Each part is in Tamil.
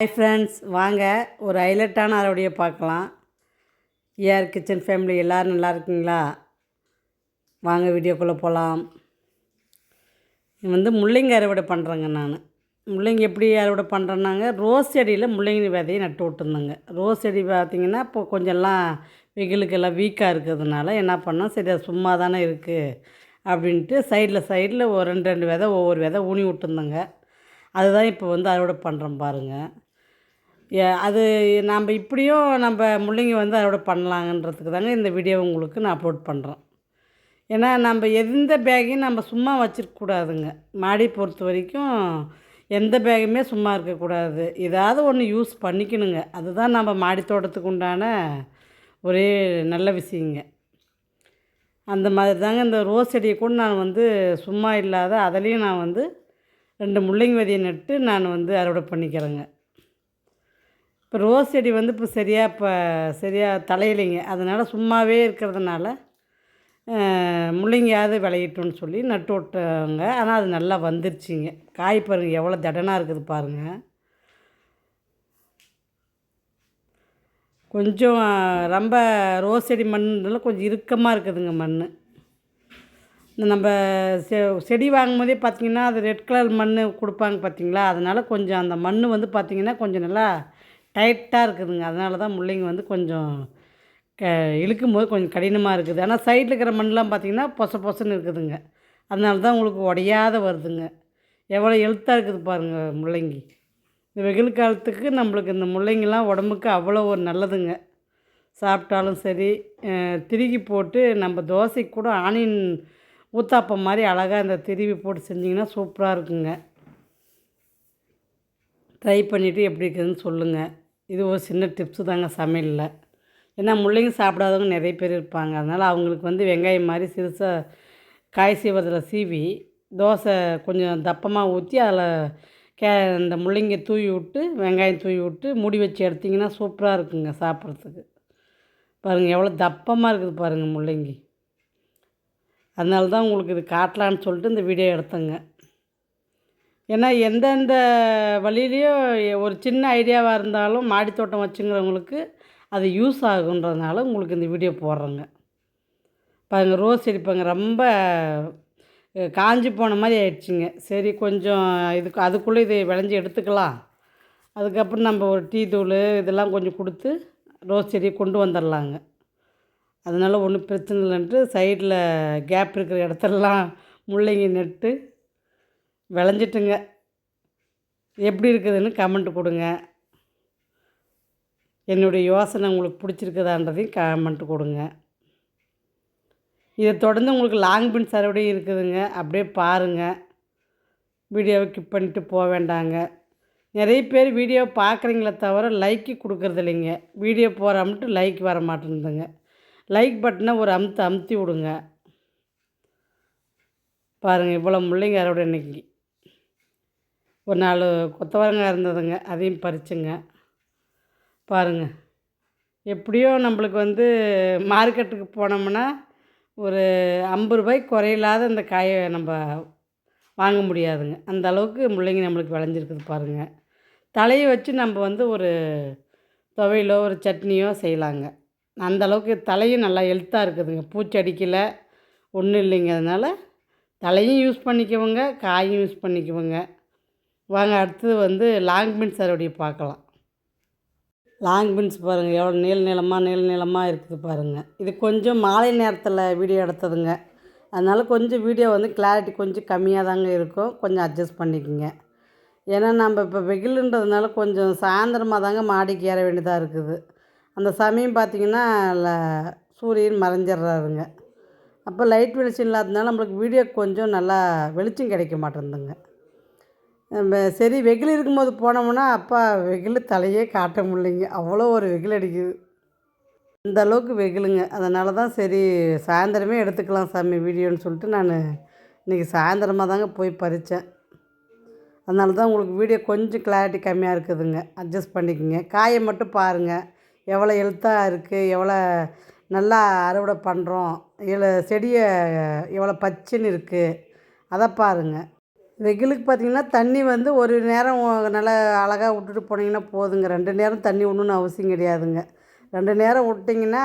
ஹாய் ஃப்ரெண்ட்ஸ் வாங்க ஒரு ஹைலைட்டான அறுவடையை பார்க்கலாம். ஏஆர் கிச்சன் ஃபேமிலி எல்லோரும் நல்லா இருக்கீங்களா? வாங்க வீடியோக்குள்ளே போகலாம் வந்து முள்ளங்கி அறுவடை பண்ணுறேங்க நான். முள்ளங்கி எப்படி அறுவடை பண்ணுறேன்னாங்க ரோஸ் செடியில் முள்ளங்கி விதையை நட்டு விட்டுருந்தேங்க. ரோஸ் செடி பார்த்திங்கன்னா இப்போ கொஞ்சம்லாம் வெயிலுக்கெல்லாம் வீக்காக இருக்கிறதுனால என்ன பண்ணோம் சரி அது சும்மா தானே இருக்குது அப்படின்ட்டு சைடில் சைடில் ஒரு ரெண்டு ரெண்டு விதை ஒவ்வொரு விதை ஊனி விட்டுருந்தேங்க. அதுதான் இப்போ வந்து அறுவடை பண்ணுறோம் பாருங்கள் அது நம்ம இப்படியும் நம்ம முள்ளங்கி வந்து அறுவடை பண்ணலாங்கன்றதுக்கு தாங்க இந்த வீடியோ உங்களுக்கு நான் அப்லோட் பண்ணுறேன் ஏன்னா நம்ம எந்த பேக்கையும் நம்ம சும்மா வச்சிருக்கக்கூடாதுங்க மாடி பொறுத்த வரைக்கும் எந்த பேகுமே சும்மா இருக்கக்கூடாது ஏதாவது ஒன்று யூஸ் பண்ணிக்கணுங்க. அதுதான் நம்ம மாடி தோட்டத்துக்கு உண்டான ஒரே நல்ல விஷயங்க. அந்த மாதிரி தாங்க இந்த ரோஸ் செடியை கூட நான் வந்து சும்மா இல்லாத அதுலேயும் நான் வந்து ரெண்டு முள்ளங்கி விதையை நட்டு நான் வந்து அறுவடை பண்ணிக்கிறேங்க. இப்போ ரோஸ் செடி வந்து இப்போ சரியாக இப்போ சரியாக தலையிலைங்க. அதனால் சும்மாவே இருக்கிறதுனால முள்ளங்கியாவது விளையிட்டோன்னு சொல்லி நட்டு விட்டாங்க. ஆனால் அது நல்லா வந்துருச்சுங்க. காய் பாருங்கள் எவ்வளோ தடனாக இருக்குது பாருங்கள் கொஞ்சம் ரொம்ப ரோஸ் செடி மண்ணில் கொஞ்சம் இறுக்கமாக இருக்குதுங்க மண் இந்த நம்ம செ செடி வாங்கும்போதே பார்த்திங்கன்னா அது ரெட் கலர் மண் கொடுப்பாங்க பார்த்திங்களா? அதனால் கொஞ்சம் அந்த மண் வந்து பார்த்திங்கன்னா கொஞ்சம் நல்லா டைட்டாக இருக்குதுங்க. அதனால தான் முள்ளங்கி வந்து கொஞ்சம் க இழுக்கும் போது கொஞ்சம் கடினமாக இருக்குது. ஆனால் சைடில் இருக்கிற மண்ணெலாம் பார்த்திங்கன்னா பொச பொசன்னு இருக்குதுங்க. அதனால தான் உங்களுக்கு உடையாத வருதுங்க. எவ்வளோ எழுத்தாக இருக்குது பாருங்கள் முள்ளங்கி. இந்த வெயில் காலத்துக்கு நம்மளுக்கு இந்த முள்ளங்கிலாம் உடம்புக்கு அவ்வளோ ஒரு நல்லதுங்க. சாப்பிட்டாலும் சரி திருகி போட்டு நம்ம தோசைக்கு கூட ஆனியன் ஊத்தாப்பம் மாதிரி அழகாக இந்த திருவி போட்டு செஞ்சிங்கன்னா சூப்பராக இருக்குங்க. ட்ரை பண்ணிவிட்டு எப்படி இருக்குதுன்னு சொல்லுங்கள் இது ஒரு சின்ன டிப்ஸு தாங்க சமையலில். ஏன்னா முள்ளங்கி சாப்பிடாதவங்க நிறைய பேர் இருப்பாங்க. அதனால் அவங்களுக்கு வந்து வெங்காயம் மாதிரி சிறுசாக காய் சீவதில் சீவி தோசை கொஞ்சம் தப்பமாக ஊற்றி அதில் கே இந்த முள்ளங்கி தூவி விட்டு வெங்காயம் தூவி விட்டு மூடி வச்சு எடுத்திங்கன்னா சூப்பராக இருக்குங்க சாப்பிட்றதுக்கு. பாருங்கள் எவ்வளோ தப்பமாக இருக்குது பாருங்கள் முள்ளங்கி. அதனால தான் உங்களுக்கு இது காட்டலான்னு சொல்லிட்டு இந்த வீடியோ எடுத்தேங்க. ஏன்னா எந்தெந்த வழியிலையும் ஒரு சின்ன ஐடியாவாக இருந்தாலும் மாடி தோட்டம் வச்சுங்கிறவங்களுக்கு அது யூஸ் ஆகுன்றதுனால உங்களுக்கு இந்த வீடியோ போடுறேங்க. பாருங்க ரோஸ் செடி பாருங்க ரொம்ப காஞ்சி போன மாதிரி ஆயிடுச்சுங்க. சரி கொஞ்சம் இதுக்கு அதுக்குள்ளே இதை விளைஞ்சி எடுத்துக்கலாம். அதுக்கப்புறம் நம்ம ஒரு டீ தூள் இதெல்லாம் கொஞ்சம் கொடுத்து ரோஸ் செடியை கொண்டு வந்துடலாங்க. அதனால் ஒன்றும் பிரச்சனை இல்லைன்ட்டு சைடில் கேப் இருக்கிற இடத்துலலாம் முள்ளங்கி நட்டு விளைஞ்சிட்டுங்க. எப்படி இருக்குதுன்னு கமெண்ட் கொடுங்க. என்னுடைய யோசனை உங்களுக்கு பிடிச்சிருக்குதான்றதையும் கமெண்ட் கொடுங்க. இதை தொடர்ந்து உங்களுக்கு லாங் பின் அறுவடையும் இருக்குதுங்க. அப்படியே பாருங்கள் வீடியோவை கிப் பண்ணிட்டு போக வேண்டாங்க. நிறைய பேர் வீடியோ பார்க்குறீங்களே தவிர லைக்கு கொடுக்குறது இல்லைங்க. வீடியோ போகிறாமட்டு லைக் வர மாட்டேங்குதுங்க லைக் பட்டனை ஒரு அமுத்து அமுத்தி விடுங்க. பாருங்கள் இவ்வளோ முள்ளைங்க அறுவடை இன்றைக்கி ஒரு நாலு கொத்தவரங்காய் இருந்ததுங்க அதையும் பறிச்சுங்க. பாருங்கள் எப்படியோ நம்மளுக்கு வந்து மார்க்கெட்டுக்கு போனோம்னா ஒரு ஐம்பது ரூபாய் குறையில்லாத இந்த காயை நம்ம வாங்க முடியாதுங்க. அந்த அளவுக்கு முள்ளங்கி நம்மளுக்கு விளைஞ்சிருக்குது பாருங்கள் தலையை வச்சு நம்ம வந்து ஒரு துவையிலோ ஒரு சட்னியோ செய்யலாங்க. அந்த அளவுக்கு தலையும் நல்லா ஹெல்த்தாக இருக்குதுங்க. பூச்சி அடிக்கலை ஒன்றும் இல்லைங்க அதனால் தலையும் யூஸ் பண்ணிக்குவோங்க காயும் யூஸ் பண்ணிக்குவோங்க. வாங்க அடுத்தது வந்து லாங் பீன்ஸ் அறுவடையை பார்க்கலாம். லாங் பீன்ஸ் பாருங்கள் எவ்வளோ நீள நீளமாக நீள நீளமாக இருக்குது பாருங்கள் இது கொஞ்சம் மாலை நேரத்தில் வீடியோ எடுத்ததுங்க. அதனால் கொஞ்சம் வீடியோ வந்து கிளாரிட்டி கொஞ்சம் கம்மியாக தாங்க இருக்கும். கொஞ்சம் அட்ஜஸ்ட் பண்ணிக்கோங்க. ஏன்னா நம்ம இப்போ வெயிலுன்றதுனால கொஞ்சம் சாயந்தரமாக தாங்க மாடிக்கு ஏற வேண்டியதாக இருக்குது. அந்த சமயம் பார்த்திங்கன்னா சூரியன் மறைஞ்சிட்றாருங்க அப்போ லைட் வெளிச்சம் இல்லாததுனால நம்மளுக்கு வீடியோ கொஞ்சம் நல்லா வெளிச்சம் கிடைக்க மாட்டேங்குதுங்க நம்ம சரி வெயில் இருக்கும்போது போனோம்னா அப்பா வெயில் தலையே காட்ட முடியலைங்க. அவ்வளோ ஒரு வெயில் அடிக்குது. இந்த அளவுக்கு வெயிலுங்க அதனால தான் சரி சாயந்தரமே எடுத்துக்கலாம் சாமி வீடியோன்னு சொல்லிட்டு நான் இன்றைக்கி சாயந்தரமாக தாங்க போய் பறித்தேன் அதனால தான் உங்களுக்கு வீடியோ கொஞ்சம் கிளாரிட்டி கம்மியாக இருக்குதுங்க. அட்ஜஸ்ட் பண்ணிக்கோங்க. காயை மட்டும் பாருங்கள் எவ்வளோ எழுத்தாக இருக்குது எவ்வளோ நல்லா அறுவடை பண்ணுறோம் இல்லை செடியை எவ்வளோ பச்சைன்னு இருக்குது அதை பாருங்கள் வெயிலுக்கு பார்த்தீங்கன்னா தண்ணி வந்து ஒரு நேரம் நல்லா அழகாக விட்டுட்டு போனீங்கன்னா போதுங்க. ரெண்டு நேரம் தண்ணி ஒன்றுன்னு அவசியம் கிடையாதுங்க. ரெண்டு நேரம் விட்டிங்கன்னா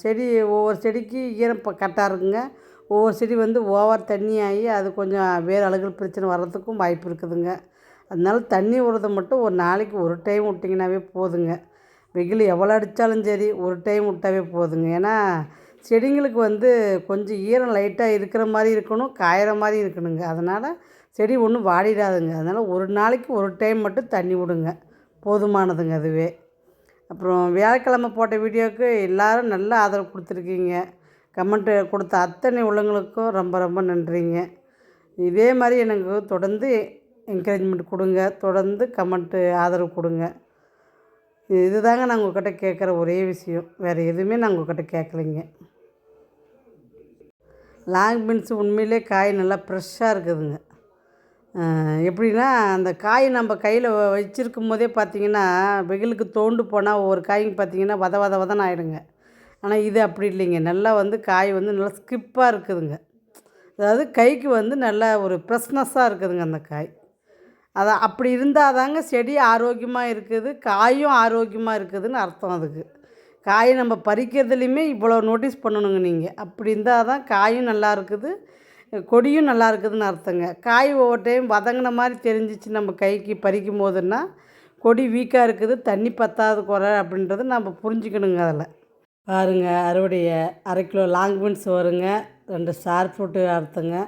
செடி ஒவ்வொரு செடிக்கு ஈரம் இப்போ கரெக்டாக இருக்குங்க. ஒவ்வொரு செடி வந்து ஓவர் தண்ணி ஆகி அது கொஞ்சம் வேறு அழுகல் பிரச்சனை வர்றதுக்கும் வாய்ப்பு இருக்குதுங்க. அதனால தண்ணி விடுறத மட்டும் ஒரு நாளைக்கு ஒரு டைம் விட்டிங்கனாவே போதுங்க. வெயில் எவ்வளோ அடித்தாலும் சரி ஒரு டைம் விட்டாவே போதுங்க. ஏன்னா செடிங்களுக்கு வந்து கொஞ்சம் ஈரம் லைட்டாக இருக்கிற மாதிரி இருக்கணும் காயிற மாதிரி இருக்கணுங்க. அதனால் செடி ஒன்றும் வாடிடாதுங்க. அதனால் ஒரு நாளைக்கு ஒரு டைம் மட்டும் தண்ணி விடுங்க. போதுமானதுங்க அதுவே. அப்புறம் வியாழக்கிழமை போட்ட வீடியோவுக்கு எல்லோரும் நல்ல ஆதரவு கொடுத்துருக்கீங்க. கமெண்ட்டு கொடுத்த அத்தனை உள்ளவங்களுக்கும் ரொம்ப ரொம்ப நன்றிங்க. இதே மாதிரி எனக்கு தொடர்ந்து என்கரேஜ்மெண்ட் கொடுங்க. தொடர்ந்து கமெண்ட்டு ஆதரவு கொடுங்க. இதுதாங்க நான் உங்கள்கிட்ட கேட்குற ஒரே விஷயம். வேறு எதுவுமே நான் உங்கள்கிட்ட கேட்கலைங்க. லாங் பீன்ஸ் உண்மையிலே காய் நல்லா ஃப்ரெஷ்ஷாக இருக்குதுங்க. எப்படின்னா அந்த காய் நம்ம கையில் வச்சுருக்கும் போதே பார்த்திங்கன்னா வெயிலுக்கு தோண்டு போனால் ஒவ்வொரு காயும் பார்த்திங்கன்னா வத வத வதன்னு ஆகிடுங்க ஆனால் இது அப்படி இல்லைங்க. நல்லா வந்து காய் வந்து நல்லா ஸ்கிப்பாக இருக்குதுங்க. அதாவது கைக்கு வந்து நல்ல ஒரு ஃப்ரெஷ்னஸ்ஸாக இருக்குதுங்க அந்த காய். அதை அப்படி இருந்தால் தாங்க செடி ஆரோக்கியமாக இருக்குது காயும் ஆரோக்கியமாக இருக்குதுன்னு அர்த்தம் அதுக்கு. காயை நம்ம பறிக்கிறதுலையுமே இவ்வளோ நோட்டீஸ் பண்ணணுங்க நீங்கள் அப்படி இருந்தால் தான் காயும் நல்லா இருக்குது கொடியும் நல்லா இருக்குதுன்னு அர்த்தங்க. காய் ஒவ்வொரு டைம் வதங்கின மாதிரி தெரிஞ்சிச்சு நம்ம கைக்கு பறிக்கும் போதுன்னா கொடி வீக்காக இருக்குது தண்ணி பத்தாத குறை அப்படின்றது நம்ம புரிஞ்சுக்கணுங்க அதில். பாருங்க அறுவடையை அரை கிலோ லாங் பீன்ஸ் வருங்க ரெண்டு ஸ்டார் ஃப்ரூட்டு அறுத்துங்க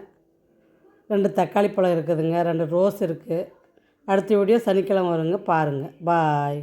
ரெண்டு தக்காளி பழம் இருக்குதுங்க ரெண்டு ரோஸ் இருக்குது அடுத்த வீடியோ சனிக்கிழமை வருங்க பாருங்கள் பாய்